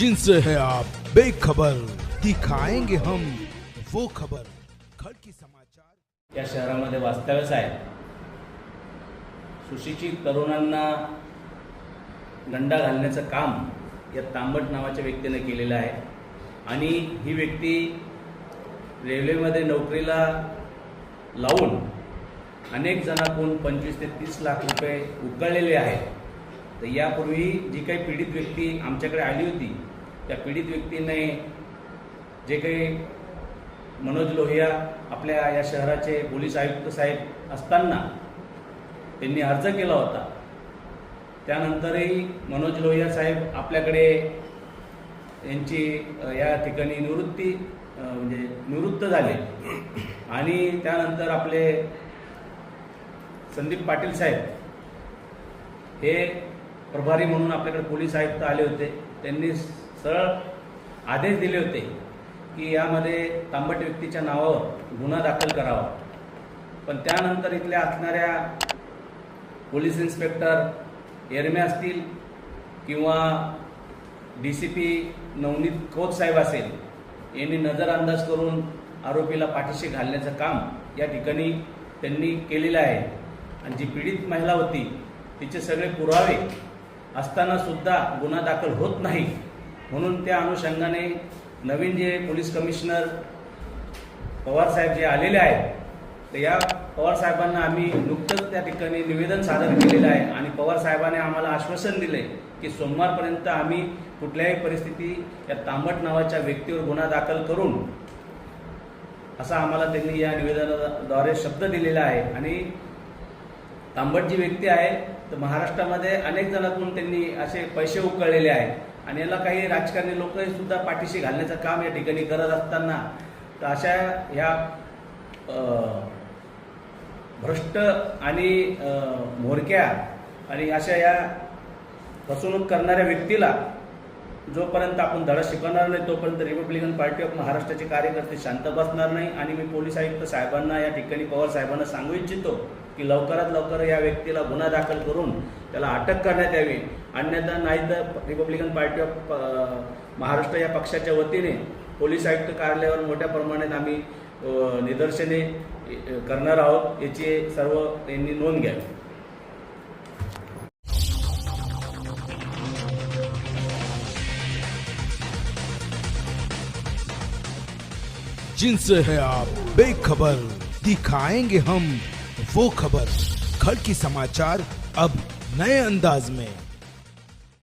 जिनसे है आप। बेखबर दिखाएंगे हम वो खबर। खड़की समाचार। या शहरामध्ये वास्तव्यास आहे. सुशिक्षित तरुणांना गंडा घालण्याचं काम या तांबट नावाच्या व्यक्तीने केलेलं आहे. आणि ही व्यक्ती रेल्वेमध्ये नोकरीला लावून अनेक जणांकडून पंचवीस ते तीस लाख रुपये उकळलेले आहेत. तर यापूर्वी जी काही पीडित व्यक्ती आमच्याकडे आली होती त्या पीडित व्यक्तीने जे काही मनोज लोहिया आपल्या या शहराचे पोलीस आयुक्त साहेब असताना त्यांनी अर्ज केला होता. त्यानंतरही मनोज लोहिया साहेब आपल्याकडे यांची या ठिकाणी निवृत्ती म्हणजे निवृत्त झाले. आणि त्यानंतर आपले संदीप पाटील साहेब हे प्रभारी म्हणून आपल्याकडे पोलीस आयुक्त आले होते. त्यांनी सरळ आदेश दिले होते की यामध्ये तांबट व्यक्तीच्या नावावर गुन्हा दाखल करावा. पण त्यानंतर इथल्या असणाऱ्या पोलीस इन्स्पेक्टर एरमे असतील किंवा D C P Navneet Khot साहेब असेल यांनी नजरअंदाज करून आरोपीला पाठीशी घालण्याचं काम या ठिकाणी त्यांनी केलेलं आहे. आणि जी पीडित महिला होती तिचे सगळे पुरावे असताना सुद्धा गुन्हा दाखल होत नाही. म्हणून त्या अनुषंगाने नवीन जे पोलीस कमिशनर पवार साहेब जे आलेले आहेत तर या पवार साहेबांना आम्ही नुकतंच त्या ठिकाणी निवेदन सादर केलेलं आहे आणि पवारसाहेबांनी आम्हाला आश्वासन दिले की सोमवारपर्यंत आम्ही कुठल्याही परिस्थिती या तांबट नावाच्या व्यक्तीवर गुन्हा दाखल करून असा आम्हाला त्यांनी या निवेदनाद्वारे शब्द दिलेला आहे आणि तांबट जी व्यक्ती आहे तर महाराष्ट्रामध्ये अनेक जणांकडून त्यांनी असे पैसे उकळलेले आहेत. आणि याला काही राजकारणी लोक सुद्धा पाठीशी घालण्याचं काम या ठिकाणी करत असताना तर अशा ह्या भ्रष्ट आणि मोरक्या म्होरक्या आणि अशा या फसवणूक करणाऱ्या व्यक्तीला जोपर्यंत आपण धडा शिकवणार नाही तोपर्यंत रिपब्लिकन पार्टी ऑफ महाराष्ट्राचे कार्यकर्ते शांत बसणार नाही. आणि मी पोलीस आयुक्त साहेबांना या ठिकाणी पवार साहेबांना सांगू इच्छितो की लवकरात लवकर या व्यक्तीला गुन्हा दाखल करून त्याला अटक करण्यात यावी. अन्यथा नाही तर रिपब्लिकन पार्टी ऑफ महाराष्ट्र या पक्षाच्या वतीने पोलीस आयुक्त कार्यालयावर मोठ्या प्रमाणात आम्ही निदर्शने करणार आहोत. याची सर्व यांनी नोंद घ्यावी. जिनसे है आप। बेखबर। दिखाएंगे हम वो खबर। खड़की समाचार अब नए अंदाज में।